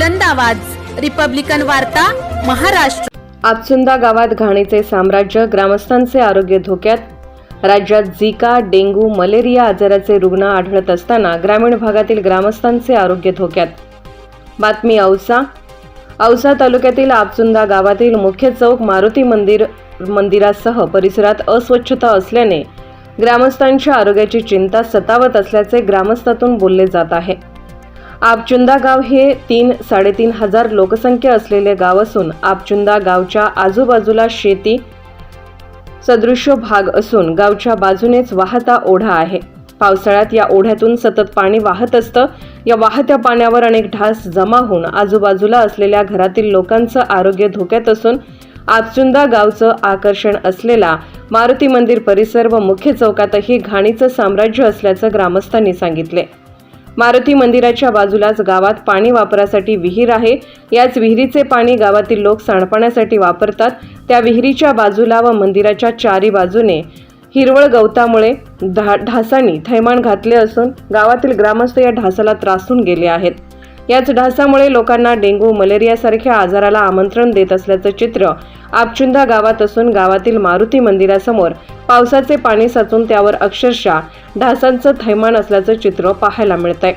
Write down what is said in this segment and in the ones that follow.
बुलंद आवाज. रिपब्लिकन वार्ता महाराष्ट्र. आपसुंदा गावात घाणीचे साम्राज्य ग्रामस्थांचे आरोग्य धोक्यात. राज्यात झिका डेंगू मलेरिया आजाराचे रुग्ण आढळत असताना ग्रामीण भागातील ग्रामस्थांचे आरोग्य धोक्यात. बातमी औसा. औसा तालुक्यातील आपसुंदा गावातील मुख्य चौक मारुती मंदिर मंदिरासह परिसरात अस्वच्छता असल्याने ग्रामस्थांच्या आरोग्याची चिंता सतावत असल्याचे ग्रामस्थातून बोलले जात आहे. आपचुंदा गाव हे तीन साडेतीन हजार लोकसंख्या असलेले गाव असून आपचुंदा गावच्या आजूबाजूला शेती सदृश्य भाग असून गावच्या बाजूनेच वाहता ओढा आहे. पावसाळ्यात या ओढ्यातून सतत पाणी वाहत असतं. या वाहत्या पाण्यावर अनेक ढास जमा होऊन आजूबाजूला असलेल्या घरातील लोकांचं आरोग्य धोक्यात असून आपचुंदा गावचं आकर्षण असलेला मारुती मंदिर परिसर व मुख्य चौकातही घाणीचं साम्राज्य असल्याचं ग्रामस्थांनी सांगितले. मारुती मंदिराच्या बाजूलाच गावात पाणी वापरासाठी विहीर आहे. याच विहिरीचे पाणी गावातील लोक सांडपाण्यासाठी वापरतात. त्या विहिरीच्या बाजूला व मंदिराच्या चारी बाजूने हिरवळ गवतामुळे ढा ढासांनी थैमान घातले असून गावातील ग्रामस्थ या ढासाला त्रासून गेले आहेत. याच ढासामुळे लोकांना डेंग्यू मलेरियासारख्या आजाराला आमंत्रण देत असल्याचं चित्र आपचुंदा गावात असून गावातील मारुती मंदिरासमोर पावसाचे पाणी साचून त्यावर अक्षरशः ढासांचं थैमान असल्याचं चित्र पाहायला मिळतंय.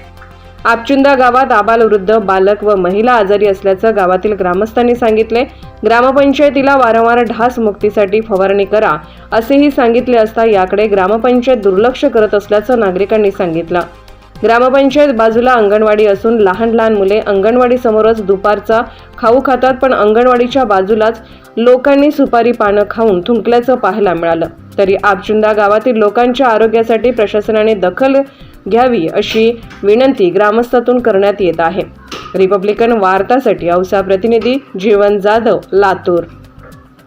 आपचुंदा गावात आबालवृद्ध बालक व महिला आजारी असल्याचं गावातील ग्रामस्थांनी सांगितले. ग्रामपंचायतीला वारंवार ढास मुक्तीसाठी फवारणी करा असेही सांगितले असता याकडे ग्रामपंचायत दुर्लक्ष करत असल्याचं नागरिकांनी सांगितलं. ग्रामपंचायत बाजूला अंगणवाडी असून लहान लहान मुले अंगणवाडीसमोरच दुपारचा खाऊ खातात पण अंगणवाडीच्या बाजूलाच लोकांनी सुपारी पानं खाऊन थुंकल्याचं पाहायला मिळालं. तरी आपचुंदा गावातील लोकांच्या आरोग्यासाठी प्रशासनाने दखल घ्यावी अशी विनंती ग्रामस्थातून करण्यात येत आहे. रिपब्लिकन वार्तासाठी औसा प्रतिनिधी जीवन जाधव लातूर.